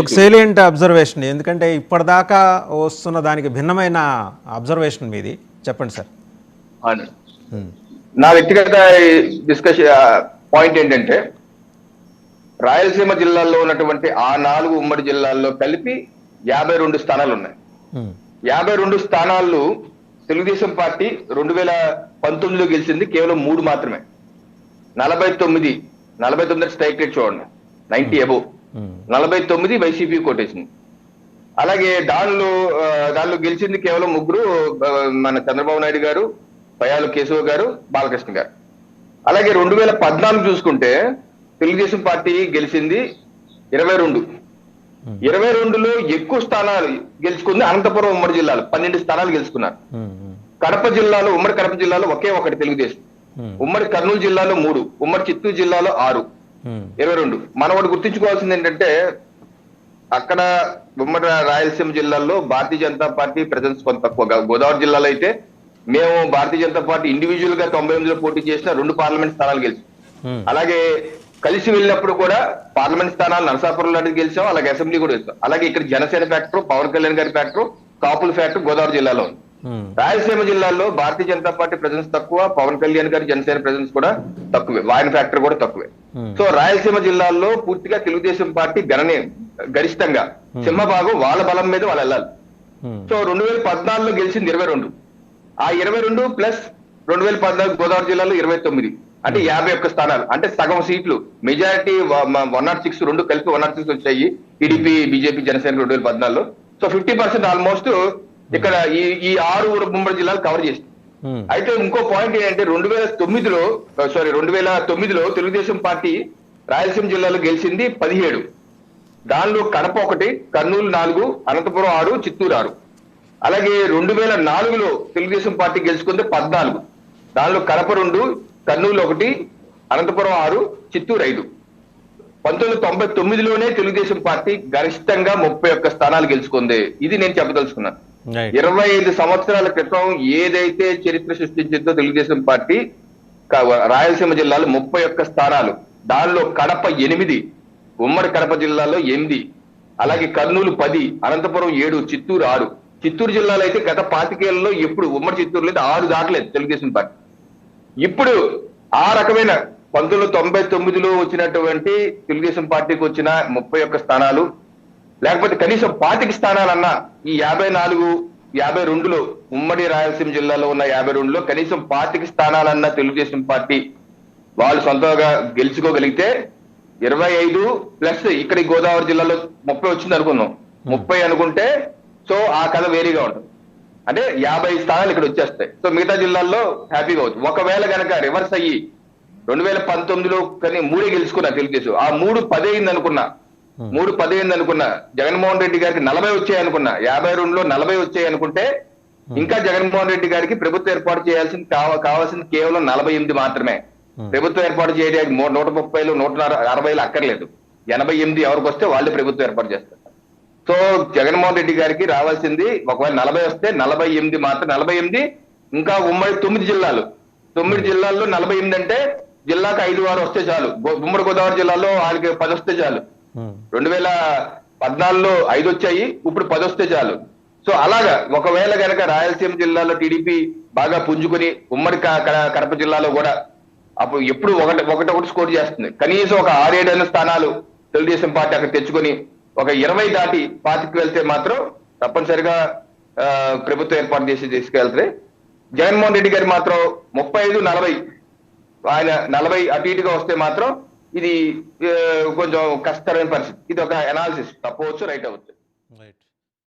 ఒక salient observation ఎందుకంటే ఇప్పటిదాకా వస్తున్న దానికి భిన్నమైన అబ్జర్వేషన్ మీది. చెప్పండి సార్. అవును. నా వ్యక్తిగత డిస్కషన్ పాయింట్ ఏంటంటే రాయలసీమ జిల్లాల్లో ఉన్నటువంటి ఆ నాలుగు ఉమ్మడి జిల్లాల్లో కలిపి యాభై రెండు స్థానాలు ఉన్నాయి. యాభై రెండు స్థానాలు తెలుగుదేశం పార్టీ రెండు వేల పంతొమ్మిదిలో గెలిచింది కేవలం మూడు మాత్రమే. నలభై తొమ్మిది నలభై తొమ్మిది స్ట్రైక్ రేట్ చూడండి. Ninety above. నలభై తొమ్మిది వైసీపీ కొట్టేసింది. అలాగే దానిలో దానిలో గెలిచింది కేవలం ముగ్గురు మన చంద్రబాబు నాయుడు గారు పయాలు కేశవ గారు బాలకృష్ణ గారు. అలాగే రెండు వేల పద్నాలుగు చూసుకుంటే తెలుగుదేశం పార్టీ గెలిచింది ఇరవై రెండు. ఇరవై రెండులో ఎక్కువ స్థానాలు గెలుచుకుంది అనంతపురం ఉమ్మడి జిల్లాలో పన్నెండు స్థానాలు గెలుచుకున్నారు. కడప జిల్లాలో ఉమ్మడి కడప జిల్లాలో ఒకే ఒకటి తెలుగుదేశం. ఉమ్మడి కర్నూలు జిల్లాలో మూడు ఉమ్మడి చిత్తూరు జిల్లాలో ఆరు. ఇరవై రెండు. మనం ఒకటి గుర్తించుకోవాల్సింది ఏంటంటే అక్కడ ఉమ్మడి రాయలసీమ జిల్లాల్లో భారతీయ జనతా పార్టీ ప్రజెన్స్ కొంత తక్కువ. గోదావరి జిల్లాలో అయితే మేము భారతీయ జనతా పార్టీ ఇండివిజువల్గా తొంభై ఎనిమిదిలో పోటీ చేసిన రెండు పార్లమెంట్ స్థానాలు గెలిచాం. అలాగే కలిసి వెళ్ళినప్పుడు కూడా పార్లమెంట్ స్థానాలు నరసాపురం లాంటిది గెలిచాం అలాగే అసెంబ్లీ కూడా గెలిచాం అలాగే ఇక్కడ జనసేన ఫ్యాక్టర్ పవన్ కళ్యాణ్ గారి ఫ్యాక్టర్ కాపుల ఫ్యాక్టర్ గోదావరి జిల్లాలో ఉంది. రాయలసీమ జిల్లాలో భారతీయ జనతా పార్టీ ప్రెజెన్స్ తక్కువ పవన్ కళ్యాణ్ గారి జనసేన ప్రెజెన్స్ కూడా తక్కువే. వాయన ఫ్యాక్టర్ కూడా తక్కువే. సో రాయలసీమ జిల్లాల్లో పూర్తిగా తెలుగుదేశం పార్టీ గణనీయ గరిష్టంగా. సింహభాగం వాళ్ళ బలం మీద వాళ్ళు వెళ్ళాలి. సో రెండు వేల పద్నాలుగులో గెలిచింది ఇరవై రెండు. ఆ ఇరవై రెండు ప్లస్ రెండు వేల పద్నాలుగు గోదావరి జిల్లాలో ఇరవై తొమ్మిది. అంటే యాభై ఒక్క స్థానాలు. అంటే సగం సీట్లు. మెజారిటీ వన్ నాట్ సిక్స్ రెండు కలిపి వన్ నాట్ సిక్స్ వచ్చాయి. టీడీపీ బీజేపీ జనసేన రెండు వేల పద్నాలుగులో. సో ఫిఫ్టీ పర్సెంట్ ఆల్మోస్ట్ ఇక్కడ ఈ ఈ ఆరు ఉమ్మడి జిల్లాలు కవర్ చేసింది. Hmm. అయితే ఇంకో పాయింట్ ఏంటంటే రెండు వేల తొమ్మిదిలో uh, సారీ రెండు వేల తొమ్మిదిలో తెలుగుదేశం పార్టీ రాయలసీమ జిల్లాలో గెలిచింది పదిహేడు. దానిలో కడప ఒకటి కర్నూలు నాలుగు అనంతపురం ఆరు చిత్తూరు ఆరు. అలాగే రెండు వేల నాలుగులో తెలుగుదేశం పార్టీ గెలుచుకుంది పద్నాలుగు. దానిలో కడప రెండు కర్నూలు ఒకటి అనంతపురం ఆరు చిత్తూరు ఐదు. పంతొమ్మిది తొంభై తొమ్మిదిలోనే తెలుగుదేశం పార్టీ గరిష్టంగా ముప్పై ఒక్క స్థానాలు గెలుచుకుంది. ఇది నేను చెప్పదలుచుకున్నాను. ఇరవై ఐదు సంవత్సరాల క్రితం ఏదైతే చరిత్ర సృష్టించిందో తెలుగుదేశం పార్టీ రాయలసీమ జిల్లాలో ముప్పై ఒక్క స్థానాలు. దానిలో కడప ఎనిమిది ఉమ్మడి కడప జిల్లాలో ఎనిమిది అలాగే కర్నూలు పది అనంతపురం ఏడు చిత్తూరు ఆరు. చిత్తూరు జిల్లాలో అయితే గత పాతికేళ్ళలో ఎప్పుడు ఉమ్మడి చిత్తూరులో అయితే ఆరు దాటలేదు తెలుగుదేశం పార్టీ. ఇప్పుడు ఆ రకమైన పంతొమ్మిది వందల తొంభై తొమ్మిదిలో వచ్చినటువంటి తెలుగుదేశం పార్టీకి వచ్చిన ముప్పై ఒక్క స్థానాలు లేకపోతే కనీసం పాతిక స్థానాలన్నా ఈ యాభై నాలుగు యాభై రెండులో ఉమ్మడి రాయలసీమ జిల్లాలో ఉన్న యాభై రెండులో కనీసం పాతిక స్థానాలన్నా తెలుగుదేశం పార్టీ వాళ్ళు సొంతంగా గెలుచుకోగలిగితే ఇరవై ఐదు ప్లస్ ఇక్కడ గోదావరి జిల్లాలో ముప్పై వచ్చింది అనుకుందాం. ముప్పై అనుకుంటే సో ఆ కథ వేరేగా ఉంటుంది. అంటే యాభై స్థానాలు ఇక్కడ వచ్చేస్తాయి. సో మిగతా జిల్లాల్లో హ్యాపీగా అవుతుంది. ఒకవేళ కనుక రివర్స్ అయ్యి రెండు వేల పంతొమ్మిదిలో కానీ మూడే గెలుచుకున్నా తెలుగుదేశం. ఆ మూడు పదైంది అనుకున్నా. మూడు పదైంది అనుకున్నా. జగన్మోహన్ రెడ్డి గారికి నలభై వచ్చాయి అనుకున్నా. యాభై రెండులో నలభై వచ్చాయి అనుకుంటే ఇంకా జగన్మోహన్ రెడ్డి గారికి ప్రభుత్వం ఏర్పాటు చేయాల్సింది కావ- కావాల్సింది కేవలం నలభై ఎనిమిది మాత్రమే. ప్రభుత్వం ఏర్పాటు చేయడానికి నూట ముప్పైలు నూట అరవైలు అక్కర్లేదు. ఎనభై ఎనిమిది ఎవరికి వస్తే వాళ్ళే ప్రభుత్వం ఏర్పాటు చేస్తారు. సో జగన్మోహన్ రెడ్డి గారికి రావాల్సింది ఒకవేళ నలభై వస్తే నలభై ఎనిమిది మాత్రం నలభై ఎనిమిది ఇంకా ఉమ్మడి తొమ్మిది జిల్లాలు. తొమ్మిది జిల్లాల్లో నలభై ఎనిమిది అంటే జిల్లాకు ఐదు ఆరు వస్తే చాలు. ఉమ్మడి గోదావరి జిల్లాలో వాళ్ళకి పది వస్తే చాలు. రెండు వేల పద్నాలుగులో ఐదు వచ్చాయి ఇప్పుడు పది వస్తే చాలు. సో అలాగా ఒకవేళ గనక రాయలసీమ జిల్లాలో టీడీపీ బాగా పుంజుకుని ఉమ్మడి కడప జిల్లాలో కూడా అప్పుడు ఎప్పుడు ఒకటి ఒకటి ఒకటి స్కోర్ చేస్తుంది. కనీసం ఒక ఆరేడైన స్థానాలు తెలుగుదేశం పార్టీ అక్కడ తెచ్చుకొని ఒక ఇరవై దాటి పాతికి వెళ్తే మాత్రం తప్పనిసరిగా ఆ, ప్రభుత్వం ఏర్పాటు చేసి తీసుకెళ్తే జగన్మోహన్ రెడ్డి గారు మాత్రం ముప్పై ఐదు నలభై ఆయన నలభై అటు ఇటుగా వస్తే మాత్రం ఇది కొంచెం కష్టమైన పరిస్థితి. ఇది ఒక అనాలిసిస్ తప్పవచ్చు రైట్ అవ్వచ్చు. రైట్